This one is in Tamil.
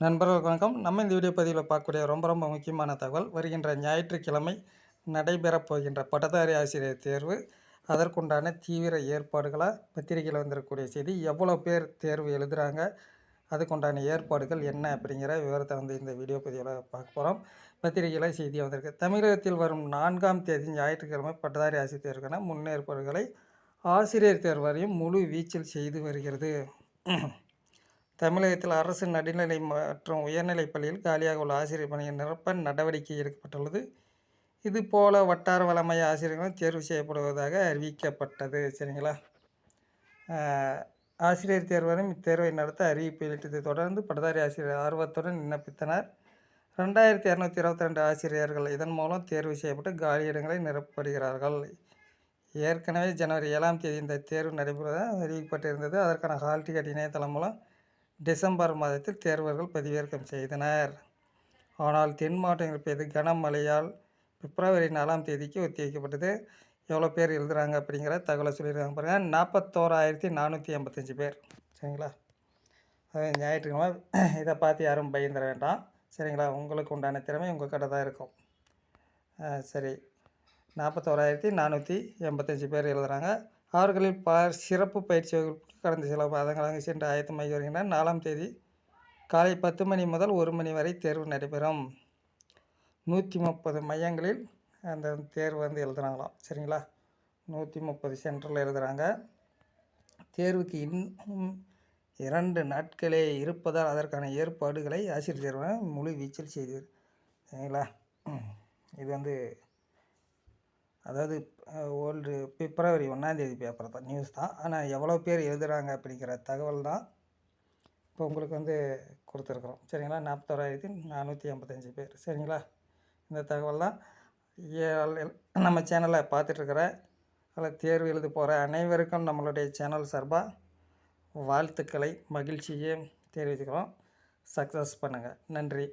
நண்பர்கள் வணக்கம். நம்ம இந்த வீடியோ பதிவில் பார்க்கக்கூடிய ரொம்ப ரொம்ப முக்கியமான தகவல் வருகின்ற ஞாயிற்றுக்கிழமை நடைபெறப் போகின்ற பட்டதாரி ஆசிரியர் தேர்வு. அதற்குண்டான தீவிர ஏற்பாடுகளாக பத்திரிகையில் வந்திருக்கக்கூடிய செய்தி எவ்வளோ பேர் தேர்வு எழுதுகிறாங்க அதுக்குண்டான ஏற்பாடுகள் என்ன அப்படிங்கிற விவரத்தை வந்து இந்த வீடியோ பதிவில் பார்க்க போகிறோம் பத்திரிகையில் செய்தி வந்திருக்கு. தமிழகத்தில் வரும் நான்காம் தேதி ஞாயிற்றுக்கிழமை பட்டதாரி ஆசிரியர் தேர்வுக்கான முன்னேற்பாடுகளை ஆசிரியர் தேர்வு வரையும் முழு வீச்சில் செய்து வருகிறது. தமிழகத்தில் அரசு நடுநிலை மற்றும் உயர்நிலைப் பள்ளியில் காலியாக உள்ள ஆசிரியர் பணியை நிரப்ப நடவடிக்கை எடுக்கப்பட்டுள்ளது. இதுபோல வட்டார வளமைய ஆசிரியர்களும் தேர்வு செய்யப்படுவதாக அறிவிக்கப்பட்டது. சரிங்களா? ஆசிரியர் தேர்வரும் இத்தேர்வை நடத்த அறிவிப்பு வெளியிட்டதை. தொடர்ந்து பட்டதாரி ஆசிரியர் ஆர்வத்துடன் விண்ணப்பித்தனர். ரெண்டாயிரத்தி இரநூத்தி இருபத்தி ரெண்டு ஆசிரியர்கள் இதன் மூலம் தேர்வு செய்யப்பட்டு காலியிடங்களை நிரப்பப்படுகிறார்கள். ஏற்கனவே ஜனவரி ஏழாம் தேதி இந்த தேர்வு நடைபெறுவதாக அறிவிக்கப்பட்டிருந்தது. அதற்கான ஹால் டிக்கெட் இணையதளம் மூலம் டிசம்பர் மாதத்தில் தேர்வர்கள் பதிவிறக்கம் செய்தனர். ஆனால் தென் மாவட்டங்கள் பெய்த கனமழையால் பிப்ரவரி நாலாம் தேதிக்கு ஒத்திவைக்கப்பட்டது. எவ்வளோ பேர் எழுதுகிறாங்க அப்படிங்கிற தகவலை சொல்லியிருக்காங்க பாருங்கள் நாற்பத்தோராயிரத்தி நானூற்றி எண்பத்தஞ்சு பேர். சரிங்களா? அது ஞாயிற்றுக்கிழமை. இதை பார்த்து யாரும் பயந்துட வேண்டாம். சரிங்களா? உங்களுக்கு உண்டான திறமை உங்கள் கிட்ட தான் இருக்கும். சரி. நாற்பத்தோராயிரத்தி நானூற்றி எண்பத்தஞ்சு பேர் எழுதுகிறாங்க அவர்களில் ப சிறப்பு பயிற்சி வகுப்புக்கு கடந்த சில மாதங்களாக சென்று ஆயத்தமாகி வருகின்றனர் நாலாம் தேதி காலை பத்து மணி முதல் ஒரு மணி வரை தேர்வு நடைபெறும். நூற்றி முப்பது மையங்களில் அந்த தேர்வு வந்து எழுதுகிறாங்களாம் சரிங்களா? நூற்றி முப்பது சென்டரில் எழுதுகிறாங்க தேர்வுக்கு இன்னும் இரண்டு நாட்களே இருப்பதால் அதற்கான ஏற்பாடுகளை ஆசிரியர் தேர்வு முழு வீச்சில் செய்து சரிங்களா? இது வந்து அதாவது ஓல்டு பிப்ரவரி ஒன்றாந்தேதி பேப்பர் தான் நியூஸ் தான். ஆனால் எவ்வளோ பேர் எழுதுகிறாங்க அப்படிங்கிற தகவல் தான் இப்போ உங்களுக்கு வந்து கொடுத்துருக்குறோம். சரிங்களா? நாற்பத்தோராயிரத்தி நானூற்றி ஐம்பத்தஞ்சு பேர். சரிங்களா? இந்த தகவல் தான். நம்ம சேனலை பார்த்துட்ருக்கிற அதில் தேர்வு எழுத போகிற அனைவருக்கும் நம்மளுடைய சேனல் சார்பாக வாழ்த்துக்களை மகிழ்ச்சியை தெரிவித்துக்கிறோம். சக்ஸஸ் பண்ணுங்கள் நன்றி.